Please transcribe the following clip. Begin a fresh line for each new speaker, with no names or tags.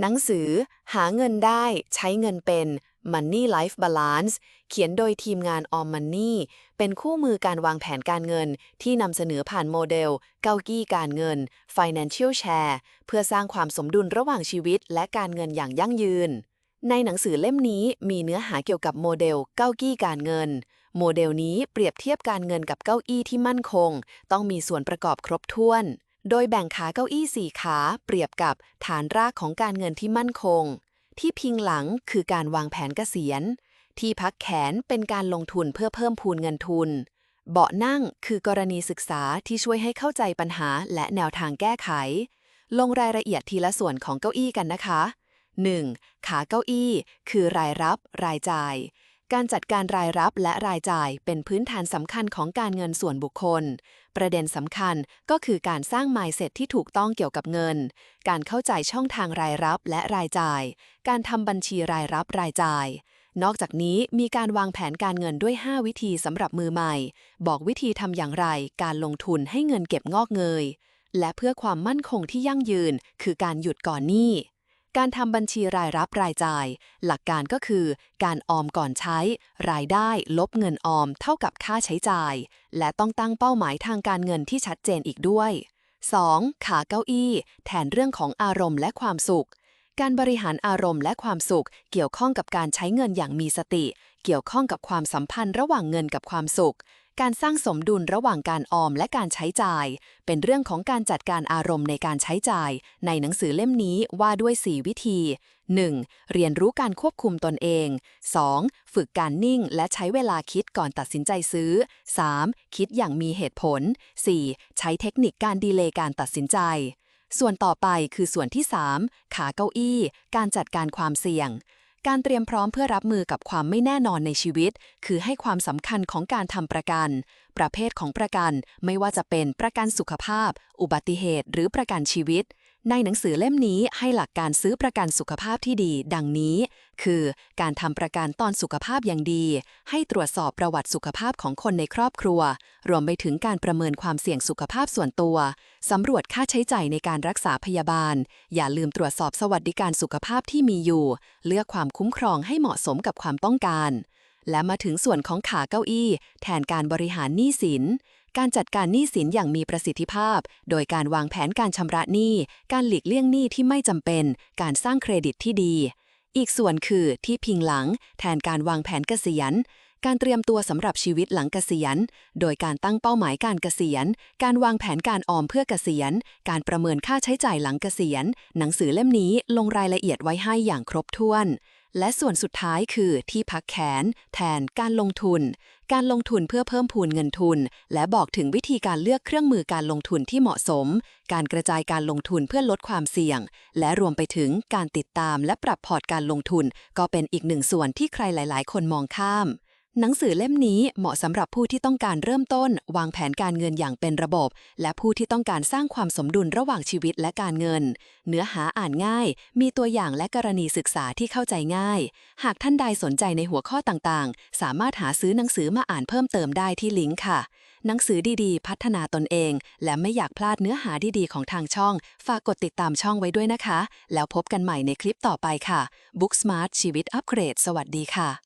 หนังสือ หาเงินได้ ใช้เงินเป็น Money Life Balance เขียนโดยทีมงาน Om Money เป็นคู่มือการวางแผนการเงิน ที่นำเสนอผ่านโมเดล เก้ากี้การเงิน Financial Share เพื่อสร้างความสมดุลระหว่างชีวิต และการเงินอย่างยั่งยืน ในหนังสือเล่มนี้มีเนื้อหาเกี่ยวกับโมเดล เก้ากี้การเงิน โมเดลนี้เปรียบเทียบการเงินกับเก้าอี้ที่มั่นคง ต้องมีส่วนประกอบครบถ้วน โดยแบ่งขาเก้าอี้สี่ขาเปรียบกับฐานรากของการเงินที่มั่นคง ที่พิงหลังคือการวางแผนเกษียณ ที่พักแขนเป็นการลงทุนเพื่อเพิ่มพูนเงินทุน เบาะนั่งคือกรณีศึกษาที่ช่วยให้เข้าใจปัญหาและแนวทางแก้ไข ลงรายละเอียดทีละส่วนของเก้าอี้กันนะคะ 1. ขาเก้าอี้ คือรายรับ รายจ่าย การจัดการรายรับและรายจ่ายเป็นพื้นฐานสำคัญของการเงินส่วนบุคคล ประเด็นสำคัญก็คือการสร้าง mindset ที่ถูกต้องเกี่ยวกับเงิน การเข้าใจช่องทางรายรับและรายจ่าย การทำบัญชีรายรับรายจ่าย นอกจากนี้มีการวางแผนการเงินด้วย 5 วิธีสำหรับมือใหม่ บอกวิธีทำอย่างไร การลงทุนให้เงินเก็บงอกเงย และเพื่อความมั่นคงที่ยั่งยืน คือการหยุดก่อนหนี้ การทำบัญชีรายรับรายจ่าย หลักการก็คือ การออมก่อนใช้ รายได้ลบเงินออมเท่ากับค่าใช้จ่าย และต้องตั้งเป้าหมายทางการเงินที่ชัดเจนอีกด้วย 2. ขาเก้าอี้ แทนเรื่องของอารมณ์และความสุข การบริหารอารมณ์และความสุข เกี่ยวข้องกับการใช้เงินอย่างมีสติ เกี่ยวข้องกับความสัมพันธ์ระหว่างเงินกับความสุข การสร้างสมดุลระหว่างการออมและการใช้จ่าย เป็นเรื่องของการจัดการอารมณ์ในการใช้จ่าย ในหนังสือเล่มนี้ว่าด้วย 4 วิธี 1. เรียนรู้การควบคุมตนเอง 2. ฝึกการนิ่งและใช้เวลาคิดก่อนตัดสินใจซื้อ 3. คิดอย่างมีเหตุผล 4. ใช้เทคนิคการดีเลย์การตัดสินใจ ส่วนต่อไปคือส่วนที่ 3 ขาเก้าอี้ การจัดการความเสี่ยง การเตรียมพร้อมเพื่อรับมือกับความไม่แน่นอนในชีวิต คือให้ความสำคัญของการทำประกัน ประเภทของประกันไม่ว่าจะเป็นประกันสุขภาพ อุบัติเหตุ หรือประกันชีวิต ในหนังสือเล่มนี้ให้หลักการซื้อประกันสุขภาพที่ดี ดังนี้ คือการทำประกันตอนสุขภาพอย่างดี ให้ตรวจสอบประวัติสุขภาพของคนในครอบครัว รวมไปถึงการประเมินความเสี่ยงสุขภาพส่วนตัวสำรวจค่าใช้จ่ายในการรักษาพยาบาล อย่าลืมตรวจสอบสวัสดิการสุขภาพที่มีอยู่ เลือกความคุ้มครองให้เหมาะสมกับความต้องการ และมาถึงส่วนของขาเก้าอี้ แทนการบริหารหนี้สิน การจัดการหนี้สินอย่างมีประสิทธิภาพ โดยการวางแผนการชำระหนี้ การหลีกเลี่ยงหนี้ที่ไม่จำเป็น การสร้างเครดิตที่ดี อีกส่วนคือที่พิงหลัง แทนการวางแผนเกษียณ การเตรียมตัวสำหรับชีวิตหลังเกษียณ โดยการตั้งเป้าหมายการเกษียณ การวางแผนการออมเพื่อเกษียณ การประเมินค่าใช้จ่ายหลังเกษียณ หนังสือเล่มนี้ลงรายละเอียดไว้ให้อย่างครบถ้วน และส่วนสุดท้ายคือที่พักแขน แทนการลงทุน การลงทุนเพื่อเพิ่มพูนเงินทุน และบอกถึงวิธีการเลือกเครื่องมือการลงทุนที่เหมาะสม การกระจายการลงทุนเพื่อลดความเสี่ยง และรวมไปถึงการติดตามและปรับพอร์ตการลงทุน ก็เป็นอีกหนึ่งส่วนที่ใครหลาย ๆ คนมองข้าม หนังสือเล่มนี้เหมาะสำหรับผู้ที่ต้องการเริ่มต้น วางแผนการเงินอย่างเป็นระบบ และผู้ที่ต้องการสร้างความสมดุลระหว่างชีวิตและการเงิน เนื้อหาอ่านง่าย มีตัวอย่างและกรณีศึกษาที่เข้าใจง่าย หากท่านใดสนใจในหัวข้อต่างๆ สามารถหาซื้อหนังสือมาอ่านเพิ่มเติมได้ที่ลิงก์ค่ะ หนังสือดีๆ พัฒนาตนเอง และไม่อยากพลาดเนื้อหาดีๆของทางช่อง ฝากกดติดตามช่องไว้ด้วยนะคะ แล้วพบกันใหม่ในคลิปต่อไปค่ะ Book Smart ชีวิตอัปเกรด สวัสดีค่ะ